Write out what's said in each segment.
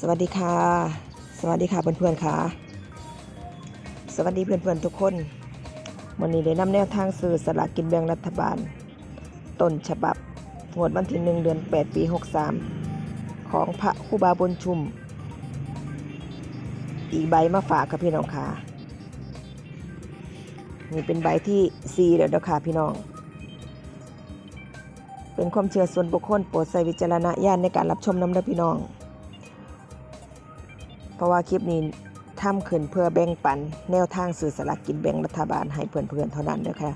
สวัสดีค่ะ สวัสดีค่ะเพื่อนๆค่ะ สวัสดีเพื่อนๆทุกคนวันนี้ได้นำแนวทางซื้อสลากกินแบ่งรัฐบาลต้นฉบับงวดวันที่หนึ่งเดือน 8 ปี 63 ของพระคูบาบุญชุม อีกใบมาฝากค่ะพี่น้องค่ะนี่เป็นใบที่ 4 แล้วเด้อค่ะพี่น้อง เป็นความเชื่อส่วนบุคคลโปรดใส่วิจารณญาณในการรับชมน้ำเด้อพี่น้อง เพราะว่าคลิปนี้ทำขึ้นเพื่อแบ่งปัน แนวทางสื่อสลากกินแบ่งรัฐบาลให้เพื่อนๆเท่านั้นเด้อค่ะ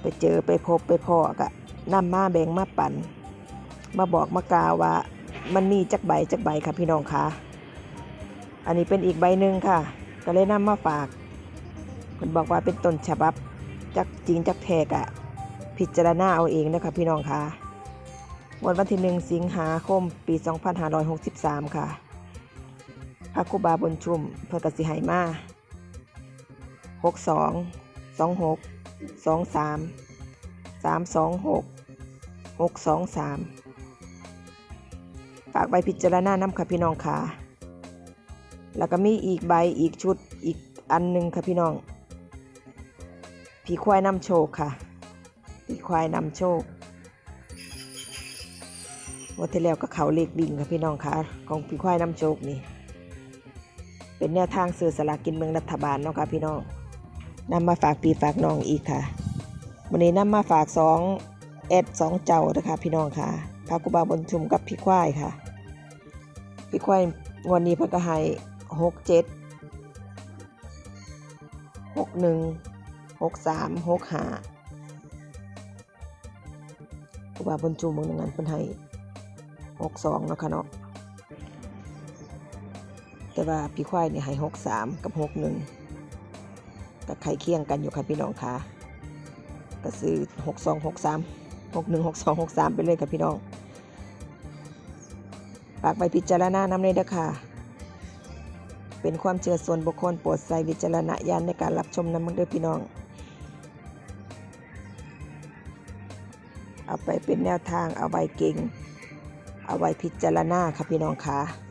ไปเจอไปพบไปพ่อกะนำมาแบ่งมาปัน มาบอกมากล่าวว่า มันมีจักใบจักใบค่ะพี่น้องคะอันนี้เป็นอีกใบหนึ่งค่ะ ก็เลยนำมาฝากเพิ่นบอกว่าเป็นต้นฉบับจักจริงจักแท้กะพิจารณาเอาเองนะคะพี่น้องคะวันวันที่หนึ่งสิงหาคมปี 2563 ค่ะ พระครูบาบุญชุมเพื่อกสิไหมา62 26 23 326 623ฝากใบพิจารณานำค่ะพี่น้องค่ะ แล้วก็มีอีกใบอีกชุดอีกอันหนึ่งค่ะพี่น้องพี่ควายนำโชคค่ะพี่ควายนำโชควันที่แล้วก็เขาเลขดิ่งค่ะพี่น้องค่ะ ของพี่ควายนำโชคนี่ เป็นแนวทางซื้อสลากกินเมืองรัฐบาลเนาะค่ะพี่น้องนำมาฝากปีฝากน้องอีกค่ะวันนี้นำมาฝากสองแอดสองเจ้านะคะพี่น้องค่ะพระกุบาบนชุมกับพี่ควายค่ะ พี่ควายวันนี้พิ่นก็ให้หกเจ็ดหกหนึ่งหกสามหกห้าครูบาบนจูเมืองหนึ่งนั้นเพิ่นให้หกสองเนาะค่ะเนาะ แต่ว่าพี่ควายนี่ให้หกสามกับหกหนึ่งก็ไข่เคียงกันอยู่ค่ะพี่น้องค่ะก็ซื้อหกสองหกสามหกหนึ่งหกสองหกสามไปเลยค่ะพี่น้องฝากไปพิจารณานำเลยเด้อค่ะเป็นความเชื่อส่วนบุคคลโปรดใส่วิจารณญาณในการรับชมนำมันเด้อพี่น้อง เอาไปเป็นแนวทางเอาไว้เก่ง เอาไว้พิจารณาค่ะพี่น้องค่ะ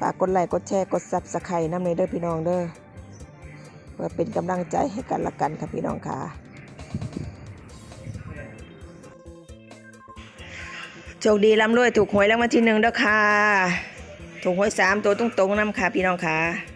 ฝากกดไลค์กดแชร์กดซับสไครต์น้ำในเด้อพี่น้องเด้อเพื่อเป็นกำลังใจให้กันละกันค่ะพี่น้องค่ะโชคดีร่ำรวยถูกหวยรางวัลที่หนึ่งเด้อค่ะถูกหวยสามตัวตรงๆน้ำค่ะพี่น้องค่ะ